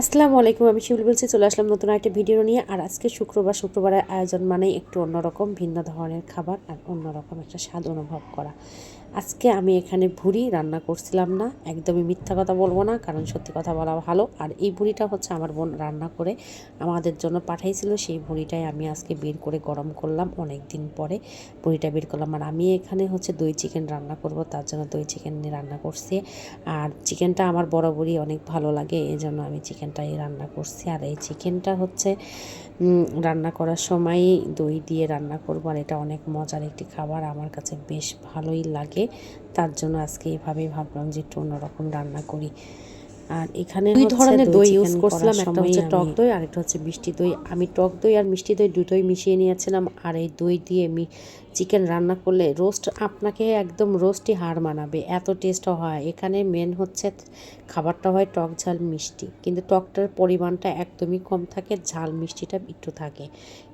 আসসালামু আলাইকুম, আমি শিউল বলছি, চলে আসলাম নতুন একটা ভিডিও নিয়ে। আর আজকে শুক্রবার, শুক্রবারের আয়োজন মানেই একটু অন্যরকম, ভিন্ন ধরনের খাবার আর অন্যরকম একটা স্বাদ অনুভব করা। আজকে আমি এখানে ভুড়ি রান্না করছিলাম না, একদমই মিথ্যা কথা বলব না, কারণ সত্যি কথা বলা ভালো। আর এই ভুড়িটা হচ্ছে আমার বোন রান্না করে আমাদের জন্য পাঠাইছিল, সেই ভুড়িটাই আমি আজকে বের করে গরম করলাম অনেক দিন পরে। ভুড়িটা বের করলাম আর আমি এখানে হচ্ছে দই চিকেন রান্না করব, তার জন্য দই চিকেন রান্না করছি। আর চিকেনটা আমার বরাবরই অনেক ভালো লাগে, এই জন্য আমি চিকেনটাই রান্না করছি। আর এই চিকেনটা হচ্ছে রান্না করার সময় দই দিয়ে রান্না করব, আর এটা অনেক মজার একটি খাবার, আমার কাছে বেশ ভালোই লাগে। তার জন্য আজকে এভাবেই ভাবলাম যে একটু অন্যরকম রান্না করি। আর এখানে দুই ধরনের দই use করছিলাম, একটা হচ্ছে টক দই আর একটা হচ্ছে মিষ্টি দই। আমি টক দই আর মিষ্টি দই দুটোই মিশিয়ে নিয়েছিলাম। আর এই দই দিয়ে আমি চিকেন রান্না করলে রোস্ট আপনাকে একদম রোস্টই হার মানাবে। এত টেস্ট হয়। এখানে মেন হচ্ছে খাবারটা হয় টক ঝাল মিষ্টি। কিন্তু টকটার পরিমাণটা একদমই কম থাকে ঝাল মিষ্টিটা একটু থাকে।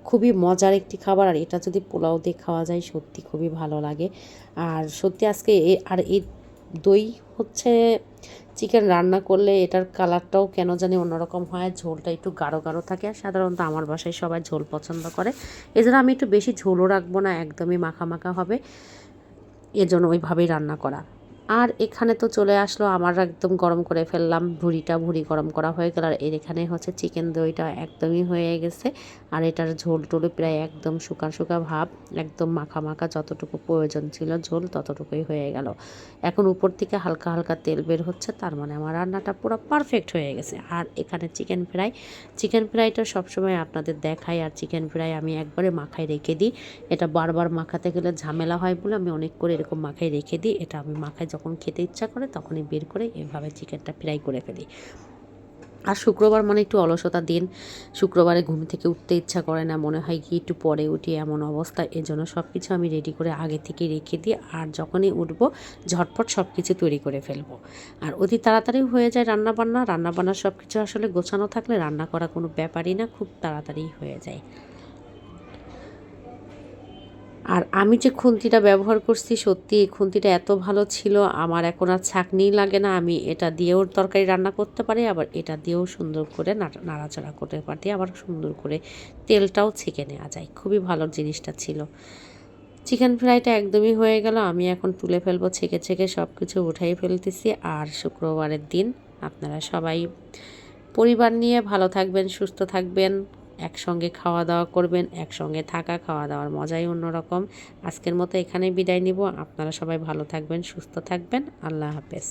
খুবই মজার একটি খাবার। আর এটা যদি পোলাও দিয়ে খাওয়া যায় সত্যি খুবই ভালো লাগে। আর সত্যি আজকে এ- আর এই দই হচ্ছে চিকেন রান্না করলে এটার কালারটাও কেন জানি অন্যরকম হয়, ঝোলটা একটু গাঢ় গাঢ় থাকে আর সাধারণত আমার বাসায় সবাই ঝোল পছন্দ করে। এছাড়া আমি একটু বেশি ঝোলও রাখব না, একদমই মাখা মাখা হবে। এজন্য ওইভাবেই রান্না করা। আর এখানে তো চলে আসলো, আমার একদম গরম করে ফেললাম। ভুড়িটা ভুড়ি গরম করা হয়ে গেল, আর এর এখানে হচ্ছে চিকেন দইটা একদমই হয়ে গেছে। আর এটার ঝোল টোলে প্রায় একদম শুকা শুকা ভাব, একদম মাখা মাখা যতটুকু প্রয়োজন ছিল ঝোল ততটুকুই হয়ে গেল। এখন উপর থেকে হালকা হালকা তেল বের হচ্ছে, তার মানে আমার রান্নাটা পুরো পারফেক্ট হয়ে গেছে। আর এখানে চিকেন ফ্রাই চিকেন ফ্রাইটা সবসময় আপনাদের দেখাই, আর চিকেন ফ্রাই আমি একবারে মাখায় রেখে দিই। এটা বারবার মাখাতে গেলে ঝামেলা হয় বলে আমি অনেক করে এরকম মাখায় রেখে দিই, এটা আমি মাখায় যখন খেতে ইচ্ছা করে, তখনই বের করে এভাবে চিকেনটা ফ্রাই করে ফেলি। আর শুক্রবার মানে একটু অলসতা দিন। শুক্রবারে ঘুম থেকে উঠতে ইচ্ছা করে না, মনে হয় কি একটু পরে উঠি এমন অবস্থা। এজন্য সব কিছু আমি রেডি করে আগে থেকে রেখে দিই আর যখনই উঠবো, ঝটপট সব কিছু তৈরি করে ফেলব। আর অতি তাড়াতাড়ি হয়ে যায় রান্না বান্না রান্না বান্না সব কিছু আসলে গোছানো থাকলে রান্না করা কোনো ব্যাপারই না, খুব তাড়াতাড়ি হয়ে যায়। আর আমি যে খুন্তিটা ব্যবহার করছি, সত্যি এই খুন্তিটা এত ভালো ছিল, আমার এখন আর ছাঁকনিই লাগে না। আমি এটা দিয়েও তরকারি রান্না করতে পারি, আবার এটা দিয়েও সুন্দর করে নাড়া- নাড়াচাড়া করতে পারি আবার সুন্দর করে তেলটাও ছেঁকে নেওয়া যায়। খুবই ভালো জিনিসটা ছিল। চিকেন ফ্রাইটা একদমই হয়ে গেল, আমি এখন তুলে ফেলব, ছেঁকে ছেঁকে সব কিছু উঠাই ফেলতেছি। আর শুক্রবারের দিন আপনারা সবাই পরিবার নিয়ে ভালো থাকবেন, সুস্থ থাকবেন। একসঙ্গে খাওয়া দাওয়া করবেন, একসঙ্গে থাকা খাওয়া দাওয়ার মজাই অন্যরকম। আজকের মতো এখানেই বিদায় নিব। আপনারা সবাই ভালো থাকবেন, সুস্থ থাকবেন। আল্লাহ হাফেজ।